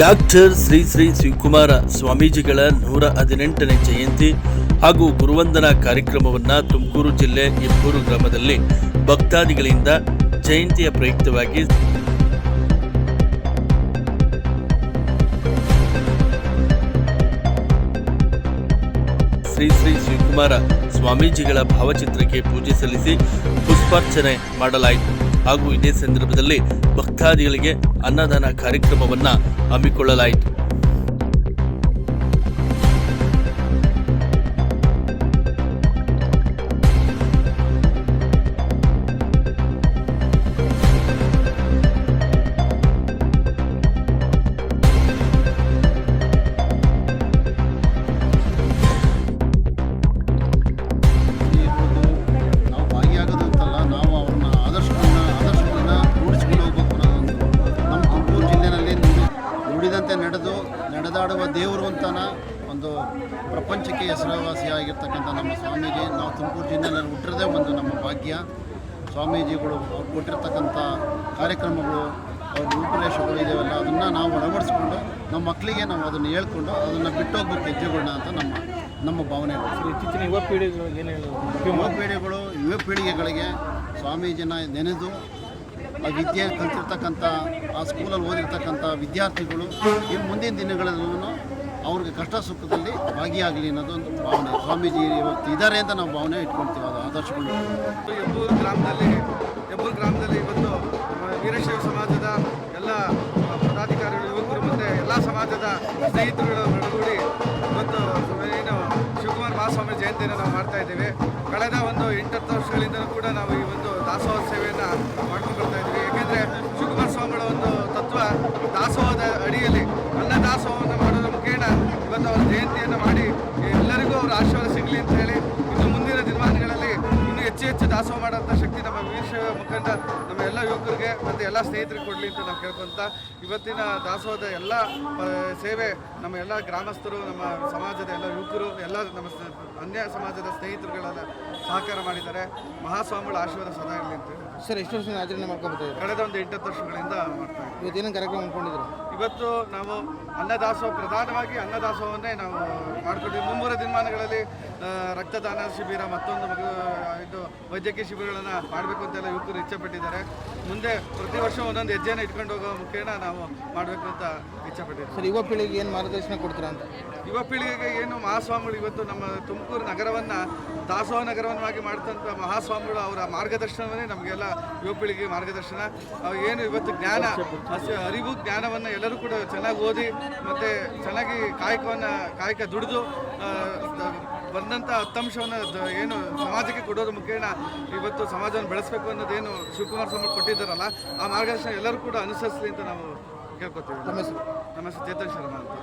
Doctor Shri Shri Shivakumara ಸ್ವಾಮೀಜಿಗಳ ನೂರ ಹದಿನೆಂಟನೇ ಜಯಂತಿ ಹಾಗೂ ಗುರುವಂದನಾ ಕಾರ್ಯಕ್ರಮವನ್ನ ತುಮಕೂರು ಜಿಲ್ಲೆ ಇಬ್ಬೂರು ಗ್ರಾಮದಲ್ಲಿ ಭಕ್ತಾದಿಗಳಿಂದ ಜಯಂತಿಯ ಪ್ರಯುಕ್ತವಾಗಿ ಶ್ರೀ ಶ್ರೀ ಶಿವಕುಮಾರ ಸ್ವಾಮೀಜಿಗಳ ಭಾವಚಿತ್ರಕ್ಕೆ ಪೂಜೆ ಸಲ್ಲಿಸಿ ಪುಷ್ಪಾರ್ಚನೆ ಮಾಡಲಾಯಿತು. ಹಾಗೂ ಇದೇ ಸಂದರ್ಭದಲ್ಲಿ ಭಕ್ತಾದಿಗಳಿಗೆ ಅನ್ನದಾನ ಕಾರ್ಯಕ್ರಮವನ್ನು ಹಮ್ಮಿಕೊಳ್ಳಲಾಯಿತು. ಪ್ರಪಂಚಕ್ಕೆ ಹೆಸರುವಾಸಿಯಾಗಿರ್ತಕ್ಕಂಥ ನಮ್ಮ ಸ್ವಾಮೀಜಿ ನಾವು ತುಮಕೂರು ಜಿಲ್ಲೆಯಲ್ಲಿ ಹುಟ್ಟಿರೋದೇ ಒಂದು ನಮ್ಮ ಭಾಗ್ಯ. ಸ್ವಾಮೀಜಿಗಳು ಅವ್ರು ಕೊಟ್ಟಿರ್ತಕ್ಕಂಥ ಕಾರ್ಯಕ್ರಮಗಳು ಅವ್ರ ರೂಪುರೇಷಗಳು ಇದೆಯಲ್ಲ ಅದನ್ನು ನಾವು ಅಳವಡಿಸ್ಕೊಂಡು ನಮ್ಮ ಮಕ್ಕಳಿಗೆ ನಾವು ಅದನ್ನು ಹೇಳ್ಕೊಂಡು ಅದನ್ನು ಬಿಟ್ಟೋಗ್ಬೇಕು ಹೆಜ್ಜೆಗಳನ್ನ ಅಂತ ನಮ್ಮ ನಮ್ಮ ಭಾವನೆ ಇತ್ತೀಚಿನ ಯುವ ಪೀಳಿಗೆಗಳಿಗೆ ಏನು ಹೇಳೋದು? ಯುವ ಪೀಳಿಗೆಗಳು ಯುವ ಪೀಳಿಗೆಗಳಿಗೆ ಸ್ವಾಮೀಜಿನ ನೆನೆದು ಆ ವಿದ್ಯೆ ಕಲ್ತಿರ್ತಕ್ಕಂಥ ಆ ಸ್ಕೂಲಲ್ಲಿ ಓದಿರ್ತಕ್ಕಂಥ ವಿದ್ಯಾರ್ಥಿಗಳು ಈ ಮುಂದಿನ ದಿನಗಳಲ್ಲೂ ಅವ್ರಿಗೆ ಕಷ್ಟ ಸುಖದಲ್ಲಿ ಭಾಗಿಯಾಗಲಿ ಅನ್ನೋದೊಂದು ಭಾವನೆ. ಸ್ವಾಮೀಜಿ ಇವತ್ತು ಇದ್ದಾರೆ ಅಂತ ನಾವು ಭಾವನೆ ಇಟ್ಕೊಳ್ತೀವಿ ಅದು ಆದರ್ಶಗಳು ಹೆಬ್ಬೂರು ಗ್ರಾಮದಲ್ಲಿ ಹೆಬ್ಬೂರು ಗ್ರಾಮದಲ್ಲಿ ಇವತ್ತು ವೀರಶೈವ ಸಮಾಜದ ಎಲ್ಲ ಪದಾಧಿಕಾರಿಗಳು, ಯುವಕರು ಮತ್ತು ಎಲ್ಲ ಸಮಾಜದ ಸ್ನೇಹಿತರುಗಳು ಒಳಗೂಡಿ ಇವತ್ತು ಏನು, ಶಿವಕುಮಾರ್ ಮಹಾಸ್ವಾಮಿ ಜಯಂತಿಯನ್ನು ನಾವು ಮಾಡ್ತಾ ಇದ್ದೇವೆ. ಕಳೆದ ಒಂದು ಎಂಟತ್ತು ವರ್ಷಗಳಿಂದಲೂ ಕೂಡ ನಾವು ಈ ಒಂದು ದಾಸೋಹ ಸೇವೆಯನ್ನು ಮಾಡ್ಕೊಂಡು ಬರ್ತಾ ಇದ್ದೀವಿ. ಏಕೆಂದರೆ ಶಿವಕುಮಾರ ಸ್ವಾಮಿಗಳ ಒಂದು ತತ್ವ ದಾಸೋಹದ ಅಡಿಯಲ್ಲಿ ದಾಸೋಹ ಮಾಡೋಂಥ ಶಕ್ತಿ ನಮ್ಮ ವೀರಶೈವ ಮುಖಂಡ ನಮ್ಮ ಎಲ್ಲ ಯುವಕರಿಗೆ ಮತ್ತು ಎಲ್ಲ ಸ್ನೇಹಿತರಿಗೆ ಕೊಡಲಿ ಅಂತ ನಾವು ಕೇಳ್ಕೊಂತ ಇವತ್ತಿನ ದಾಸೋಹದ ಎಲ್ಲ ಸೇವೆ ನಮ್ಮ ಎಲ್ಲ ಗ್ರಾಮಸ್ಥರು ನಮ್ಮ ಸಮಾಜದ ಎಲ್ಲ ಯುವಕರು ಎಲ್ಲ ನಮ್ಮ ಅನ್ಯ ಸಮಾಜದ ಸ್ನೇಹಿತರುಗಳೆಲ್ಲ ಸಹಕಾರ ಮಾಡಿದ್ದಾರೆ. ಮಹಾಸ್ವಾಮಿಗಳ ಆಶೀರ್ವಾದ ಸದಾ ಇರಲಿ ಅಂತ. ಸರ್ ಎಷ್ಟು ವರ್ಷದಿಂದ ಆಚರಣೆ ಮಾಡ್ಕೊಬೋದು ಕಳೆದ ಒಂದು ಎಂಟತ್ತು ವರ್ಷಗಳಿಂದ ಮಾಡ್ತಾ ಇದ್ದೀವಿ. ಇವತ್ತು ಏನೇನು ಕಾರ್ಯಕ್ರಮ ಅಂದ್ಕೊಂಡಿದ್ರು ಇವತ್ತು ನಾವು ಅನ್ನದಾಸೋಹ ಪ್ರಧಾನವಾಗಿ ಅನ್ನದಾಸೋಹವನ್ನೇ ನಾವು ಮಾಡ್ಕೊಂಡಿದ್ದೀವಿ ಮುಂಬರ ದಿನಮಾನಗಳಲ್ಲಿ ರಕ್ತದಾನ ಶಿಬಿರ ಮತ್ತೊಂದು ಇದು ವೈದ್ಯಕೀಯ ಶಿಬಿರಗಳನ್ನು ಮಾಡಬೇಕು ಅಂತೆಲ್ಲ ಯುವಕರು ಇಚ್ಛೆ ಪಟ್ಟಿದ್ದಾರೆ ಮುಂದೆ ಪ್ರತಿ ವರ್ಷ ಒಂದೊಂದು ಹೆಜ್ಜೆನ ಇಟ್ಕೊಂಡು ಹೋಗೋ ಮುಖೇನ ನಾವು ಮಾಡಬೇಕು ಅಂತ ಇಚ್ಛೆ ಪಟ್ಟಿದ್ದೀವಿ ಸರ್ ಯುವ ಪೀಳಿಗೆ ಏನು ಮಾರ್ಗದರ್ಶನ ಕೊಡ್ತೀರಾ ಅಂತ? ಯುವ ಪೀಳಿಗೆಗೆ ಏನು ಮಹಾಸ್ವಾಮಿಗಳು ಇವತ್ತು ನಮ್ಮ ತುಮಕೂರು ನಗರವನ್ನು ದಾಸೋಹ ನಗರವನ್ನಾಗಿ ಮಾಡ್ತಂಥ ಮಹಾಸ್ವಾಮಿಗಳು ಅವರ ಮಾರ್ಗದರ್ಶನವನ್ನೇ ನಮಗೆಲ್ಲ ಯುವ ಪೀಳಿಗೆ ಮಾರ್ಗದರ್ಶನ. ಏನು ಇವತ್ತು ಜ್ಞಾನ ಅರಿವು ಜ್ಞಾನವನ್ನು ಎಲ್ಲರೂ ಕೂಡ ಚೆನ್ನಾಗಿ ಓದಿ ಮತ್ತೆ ಚೆನ್ನಾಗಿ ಕಾಯಕವನ್ನು ಕಾಯಕ ದುಡಿದು ಬಂದಂಥ ಹತ್ತಂಶವನ್ನು ದ- ಏನು ಸಮಾಜಕ್ಕೆ ಕೊಡೋದ್ರ ಮುಖೇನ ಇವತ್ತು ಸಮಾಜವನ್ನು ಬೆಳೆಸಬೇಕು ಅನ್ನೋದೇನು ಶಿವಕುಮಾರ್ ಸ್ವಾಮಿ ಕೊಟ್ಟಿದ್ದಾರಲ್ಲ ಆ ಮಾರ್ಗದರ್ಶನ ಎಲ್ಲರೂ ಕೂಡ ಅನುಸರಿಸಲಿ ಅಂತ ನಾವು ಕೇಳ್ಕೊತೀವಿ. ನಮಸ್ತೆ. ನಮಸ್ತೆ ನಮ್ಮ ಹೆಸರು ಚೇತನ್ ಶರ್ಮಾ ಅಂತ.